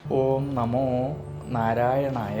ഓം നമോ നാരായണായ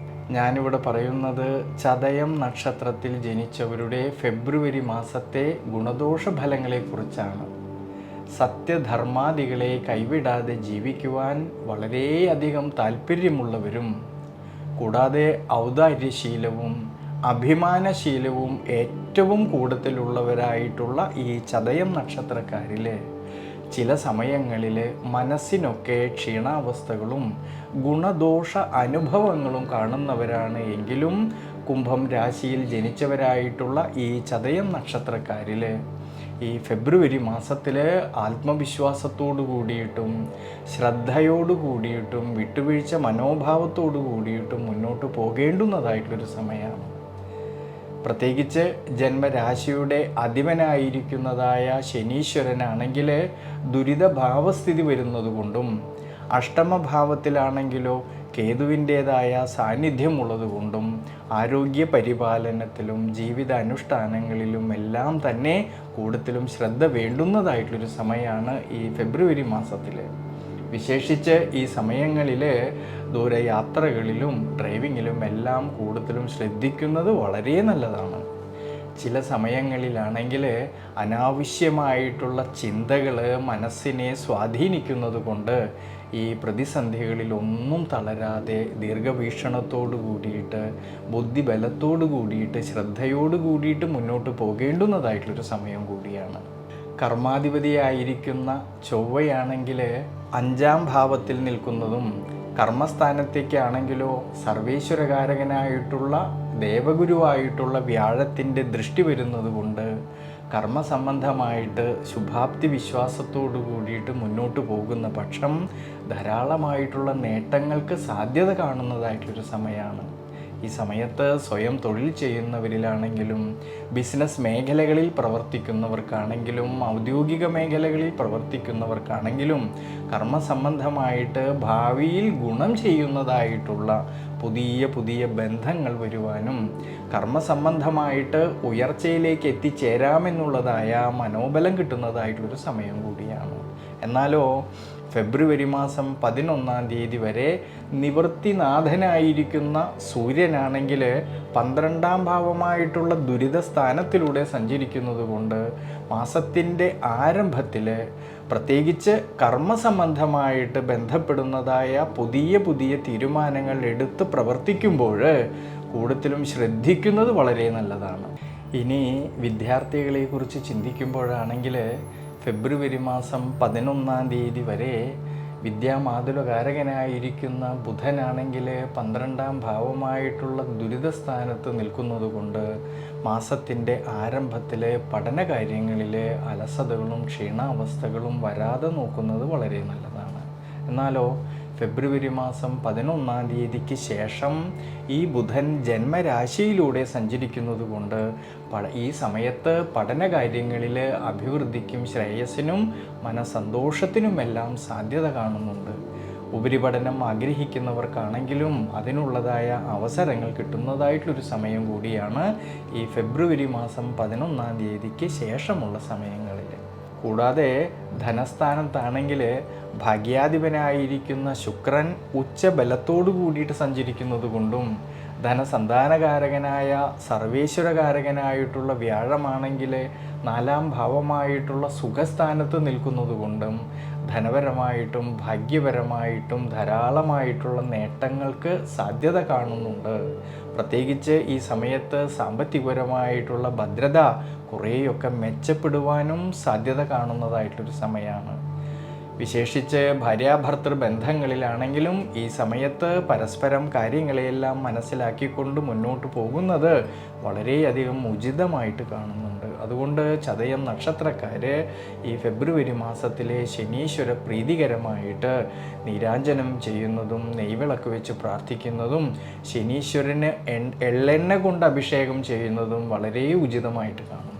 ഞാനിവിടെ പറയുന്നത് ചതയം നക്ഷത്രത്തിൽ ജനിച്ചവരുടെ ഫെബ്രുവരി മാസത്തെ ഗുണദോഷ ഫലങ്ങളെക്കുറിച്ചാണ് സത്യധർമാദികളെ കൈവിടാതെ ജീവിക്കുവാൻ വളരെയധികം താല്പര്യമുള്ളവരും കൂടാതെ ഔദാര്യശീലവും അഭിമാനശീലവും ഏറ്റവും കൂടുതലുള്ളവരായിട്ടുള്ള ഈ ചതയം നക്ഷത്രക്കാരിൽ ചില സമയങ്ങളിൽ മനസ്സിനൊക്കെ ക്ഷീണാവസ്ഥകളും ഗുണദോഷ അനുഭവങ്ങളും കാണുന്നവരാണ് എങ്കിലും കുംഭം രാശിയിൽ ജനിച്ചവരായിട്ടുള്ള ഈ ചതയം നക്ഷത്രക്കാരിൽ ഈ ഫെബ്രുവരി മാസത്തിൽ ആത്മവിശ്വാസത്തോടു കൂടിയിട്ടും ശ്രദ്ധയോടു കൂടിയിട്ടും വിട്ടുവീഴ്ച മനോഭാവത്തോടു കൂടിയിട്ടും മുന്നോട്ട് പോകേണ്ടുന്നതായിട്ടൊരു സമയമാണ്. പ്രത്യേകിച്ച് ജന്മരാശിയുടെ അധിപനായിരിക്കുന്നതായ ശനീശ്വരനാണെങ്കിൽ ദുരിതഭാവസ്ഥിതി വരുന്നതുകൊണ്ടും അഷ്ടമഭാവത്തിലാണെങ്കിലോ കേതുവിന്റേതായ സാന്നിധ്യമുള്ളത് കൊണ്ടും ആരോഗ്യ പരിപാലനത്തിലും ജീവിത അനുഷ്ഠാനങ്ങളിലും എല്ലാം തന്നെ കൂടുതലും ശ്രദ്ധ വേണ്ടുന്നതായിട്ടുള്ളൊരു സമയമാണ് ഈ ഫെബ്രുവരി മാസത്തിൽ വിശേഷിച്ച് ഈ സമയങ്ങളിൽ ദൂരയാത്രകളിലും ഡ്രൈവിങ്ങിലും എല്ലാം കൂടുതലും ശ്രദ്ധിക്കുന്നത് വളരെ നല്ലതാണ്. ചില സമയങ്ങളിലാണെങ്കിൽ അനാവശ്യമായിട്ടുള്ള ചിന്തകൾ മനസ്സിനെ സ്വാധീനിക്കുന്നത് കൊണ്ട് ഈ പ്രതിസന്ധികളിലൊന്നും തളരാതെ ദീർഘവീക്ഷണത്തോടു കൂടിയിട്ട് ബുദ്ധിബലത്തോടു കൂടിയിട്ട് ശ്രദ്ധയോടു കൂടിയിട്ട് മുന്നോട്ട് പോകേണ്ടുന്നതായിട്ടുള്ളൊരു സമയം കൂടിയാണ്. കർമാധിപതിയായിരിക്കുന്ന ചൊവ്വയാണെങ്കിൽ അഞ്ചാം ഭാവത്തിൽ നിൽക്കുന്നതും കർമ്മസ്ഥാനത്തേക്കാണെങ്കിലോ സർവേശ്വരകാരകനായിട്ടുള്ള ദേവഗുരുവായിട്ടുള്ള വ്യാഴത്തിന്റെ ദൃഷ്ടി വരുന്നത് കൊണ്ട് കർമ്മസംബന്ധമായിട്ട് ശുഭാപ്തി വിശ്വാസത്തോടു കൂടിയിട്ട് മുന്നോട്ട് പോകുന്ന പക്ഷം ധാരാളമായിട്ടുള്ള നേട്ടങ്ങൾക്ക് സാധ്യത കാണുന്നതായിട്ടൊരു സമയമാണ്. ഈ സമയത്ത് സ്വയം തൊഴിൽ ചെയ്യുന്നവരിലാണെങ്കിലും ബിസിനസ് മേഖലകളിൽ പ്രവർത്തിക്കുന്നവർക്കാണെങ്കിലും ഔദ്യോഗിക മേഖലകളിൽ പ്രവർത്തിക്കുന്നവർക്കാണെങ്കിലും കർമ്മസംബന്ധമായിട്ട് ഭാവിയിൽ ഗുണം ചെയ്യുന്നതായിട്ടുള്ള പുതിയ പുതിയ ബന്ധങ്ങൾ വരുവാനും കർമ്മസംബന്ധമായിട്ട് ഉയർച്ചയിലേക്ക് എത്തിച്ചേരാമെന്നുള്ളതായ മനോബലം കിട്ടുന്നതായിട്ടുള്ളൊരു സമയം കൂടിയാണ്. എന്നാലോ ഫെബ്രുവരി മാസം പതിനൊന്നാം തീയതി വരെ നിവൃത്തിനാഥനായിരിക്കുന്ന സൂര്യനാണെങ്കിൽ പന്ത്രണ്ടാം ഭാവമായിട്ടുള്ള ദുരിത സ്ഥാനത്തിലൂടെ സഞ്ചരിക്കുന്നത് കൊണ്ട് മാസത്തിന്റെ ആരംഭത്തിൽ പ്രത്യേകിച്ച് കർമ്മസംബന്ധമായിട്ട് ബന്ധപ്പെടുന്നതായ പുതിയ പുതിയ തീരുമാനങ്ങൾ എടുത്ത് പ്രവർത്തിക്കുമ്പോൾ കൂടുതലും ശ്രദ്ധിക്കുന്നത് വളരെ നല്ലതാണ്. ഇനി വിദ്യാർത്ഥികളെക്കുറിച്ച് ചിന്തിക്കുമ്പോഴാണെങ്കിൽ ഫെബ്രുവരി മാസം പതിനൊന്നാം തീയതി വരെ വിദ്യാമാതുലകാരകനായിരിക്കുന്ന ബുധനാണെങ്കിൽ പന്ത്രണ്ടാം ഭാവമായിട്ടുള്ള ദുരിതസ്ഥാനത്ത് നിൽക്കുന്നത് കൊണ്ട് മാസത്തിന്റെ ആരംഭത്തിൽ പഠന കാര്യങ്ങളിൽ അലസതകളും ക്ഷീണാവസ്ഥകളും വരാതെ നോക്കുന്നത് വളരെ നല്ലതാണ്. എന്നാലോ ഫെബ്രുവരി മാസം പതിനൊന്നാം തീയതിക്ക് ശേഷം ഈ ബുധൻ ജന്മരാശിയിലൂടെ സഞ്ചരിക്കുന്നത് കൊണ്ട് ഈ സമയത്ത് പഠനകാര്യങ്ങളിൽ അഭിവൃദ്ധിക്കും ശ്രേയസ്സിനും മനസന്തോഷത്തിനുമെല്ലാം സാധ്യത കാണുന്നുണ്ട്. ഉപരിപഠനം ആഗ്രഹിക്കുന്നവർക്കാണെങ്കിലും അതിനുള്ളതായ അവസരങ്ങൾ കിട്ടുന്നതായിട്ടുള്ളൊരു സമയം കൂടിയാണ് ഈ ഫെബ്രുവരി മാസം പതിനൊന്നാം തീയതിക്ക് ശേഷമുള്ള സമയങ്ങളിൽ. കൂടാതെ ധനസ്ഥാനത്താണെങ്കിൽ ഭാഗ്യാധിപനായിരിക്കുന്ന ശുക്രൻ ഉച്ചബലത്തോടു കൂടിയിട്ട് സഞ്ചരിക്കുന്നത് കൊണ്ടും ധനസന്താനകാരകനായ സർവേശ്വരകാരകനായിട്ടുള്ള വ്യാഴമാണെങ്കിൽ നാലാം ഭാവമായിട്ടുള്ള സുഖസ്ഥാനത്ത് നിൽക്കുന്നത് കൊണ്ടും ധനപരമായിട്ടും ഭാഗ്യപരമായിട്ടും ധാരാളമായിട്ടുള്ള നേട്ടങ്ങൾക്ക് സാധ്യത കാണുന്നുണ്ട്. പ്രത്യേകിച്ച് ഈ സമയത്ത് സാമ്പത്തികപരമായിട്ടുള്ള ഭദ്രത കുറേയൊക്കെ മെച്ചപ്പെടുവാനും സാധ്യത കാണുന്നതായിട്ടൊരു സമയമാണ് വിശേഷിച്ച് ഭാര്യാഭർത്തൃ ബന്ധങ്ങളിലാണെങ്കിലും ഈ സമയത്ത് പരസ്പരം കാര്യങ്ങളെയെല്ലാം മനസ്സിലാക്കിക്കൊണ്ട് മുന്നോട്ട് പോകുന്നത് വളരെയധികം ഉചിതമായിട്ട് കാണുന്നുണ്ട്. അതുകൊണ്ട് ചതയം നക്ഷത്രക്കാർ ഈ ഫെബ്രുവരി മാസത്തിലെ ശനീശ്വര പ്രീതികരമായിട്ട് നീരാഞ്ജനം ചെയ്യുന്നതും നെയ്വിളക്ക് വെച്ച് പ്രാർത്ഥിക്കുന്നതും ശനീശ്വരന് എള്ളെണ്ണ കൊണ്ട് അഭിഷേകം ചെയ്യുന്നതും വളരെ ഉചിതമായിട്ട് കാണും.